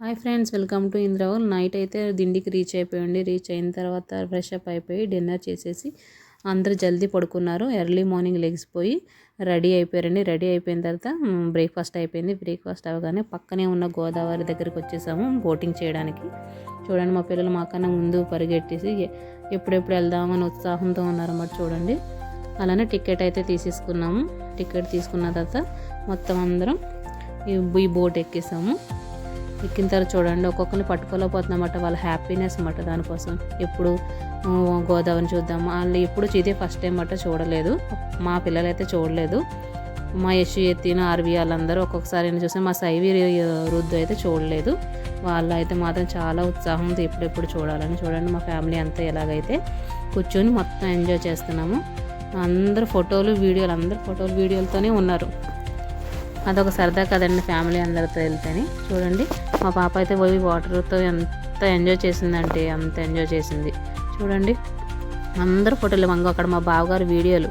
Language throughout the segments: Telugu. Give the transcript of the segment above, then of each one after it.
హాయ్ ఫ్రెండ్స్ వెల్కమ్ టు ఇంద్రావల్ నైట్ అయితే దిండికి రీచ్ అయిపోయండి రీచ్ అయిన తర్వాత ఫ్రెష్ అప్ అయిపోయి డిన్నర్ చేసేసి అందరూ జల్దీ పడుకున్నారు. ఎర్లీ మార్నింగ్ లెగిసిపోయి రెడీ అయిపోయారండి. రెడీ అయిపోయిన తర్వాత బ్రేక్ఫాస్ట్ అయిపోయింది. బ్రేక్ఫాస్ట్ అవ్వగానే పక్కనే ఉన్న గోదావరి దగ్గరికి వచ్చేసాము బోటింగ్ చేయడానికి. చూడండి మా పిల్లలు మాకన్నా ముందు పరిగెట్టేసి ఎప్పుడెప్పుడు వెళ్దామని ఉత్సాహంతో ఉన్నారన్నమాట చూడండి. అలానే టికెట్ అయితే తీసేసుకున్నాము. టికెట్ తీసుకున్న తర్వాత మొత్తం అందరం ఈ బోట్ ఎక్కేసాము. ఎక్కిన తర్వాత చూడండి ఒక్కొక్కరిని పట్టుకోలేకపోతున్నమాట వాళ్ళ హ్యాపీనెస్ అన్నమాట దానికోసం. ఎప్పుడు గోదావరిని చూద్దాం వాళ్ళు ఎప్పుడు ఇదే ఫస్ట్ టైం అట్ట చూడలేదు. మా పిల్లలు అయితే చూడలేదు. మా యశు ఎత్తిన ఆర్వి వాళ్ళందరూ ఒక్కొక్కసారి చూసాం మా సైవి రుద్దు అయితే చూడలేదు. వాళ్ళు అయితే మాత్రం చాలా ఉత్సాహంతో ఎప్పుడెప్పుడు చూడాలని చూడండి మా ఫ్యామిలీ అంతా ఎలాగైతే కూర్చొని మొత్తం ఎంజాయ్ చేస్తున్నాము. అందరు ఫోటోలు వీడియోలు అందరు ఫోటోలు వీడియోలతోనే ఉన్నారు. అదొక సరదా కదండి ఫ్యామిలీ అందరితో వెళ్తేనే. చూడండి మా పాప అయితే పోయి వాటర్తో ఎంత ఎంజాయ్ చేసిందంటే అంత ఎంజాయ్ చేసింది. చూడండి. అందరు ఫోటోలు మంగ అక్కడ మా బావగారు వీడియోలు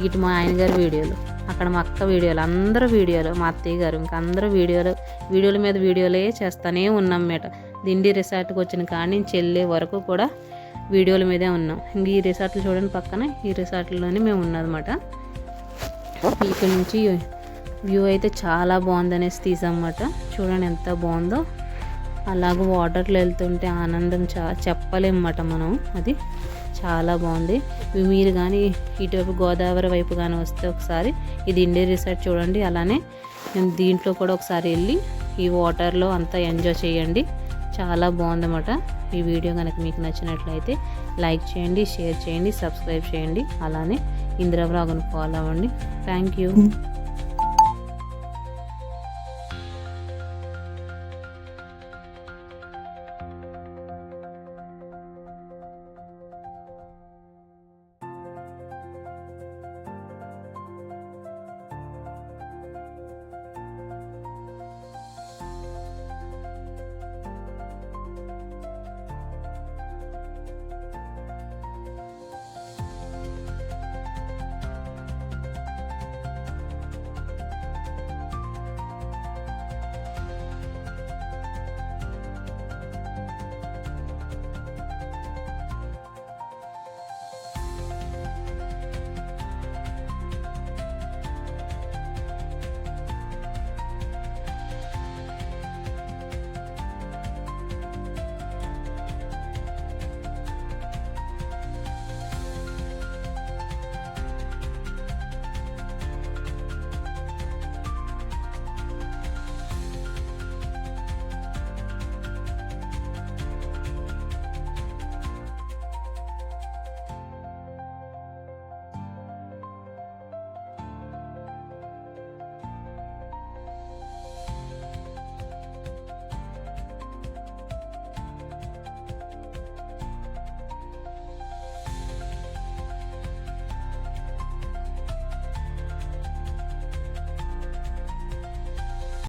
ఇటు మా ఆయన గారి వీడియోలు అక్కడ మా అక్క వీడియోలు అందరూ వీడియోలు మా అత్తయ్య గారు ఇంకా అందరూ వీడియోలు వీడియోల మీద వీడియోలే చేస్తూనే ఉన్నాం మేట. దిండి రిసార్ట్కి వచ్చిన కాడి చెల్లే వరకు కూడా వీడియోల మీదే ఉన్నాం. ఇంక ఈ రిసార్ట్లు చూడండి పక్కన ఈ రిసార్ట్లోనే మేము ఉన్నదన్నమాట. ఇక్కడ నుంచి వ్యూ అయితే చాలా బాగుందనేసి తీసామన్నమాట చూడండి ఎంత బాగుందో. అలాగ వాటర్లో వెళ్తుంటే ఆనందం చా చెప్పలేమన్నమాట మనం. అది చాలా బాగుంది. మీరు కానీ ఇటువైపు గోదావరి వైపు కానీ వస్తే ఒకసారి ఇది ఇండియా రిసార్ట్ చూడండి. అలానే నేను దీంట్లో కూడా ఒకసారి వెళ్ళి ఈ వాటర్లో అంతా ఎంజాయ్ చేయండి. చాలా బాగుందన్నమాట. ఈ వీడియో కనుక మీకు నచ్చినట్లయితే లైక్ చేయండి షేర్ చేయండి సబ్స్క్రైబ్ చేయండి. అలానే ఇందిరా బ్లాగ్ను ఫాలో అవ్వండి. Thank you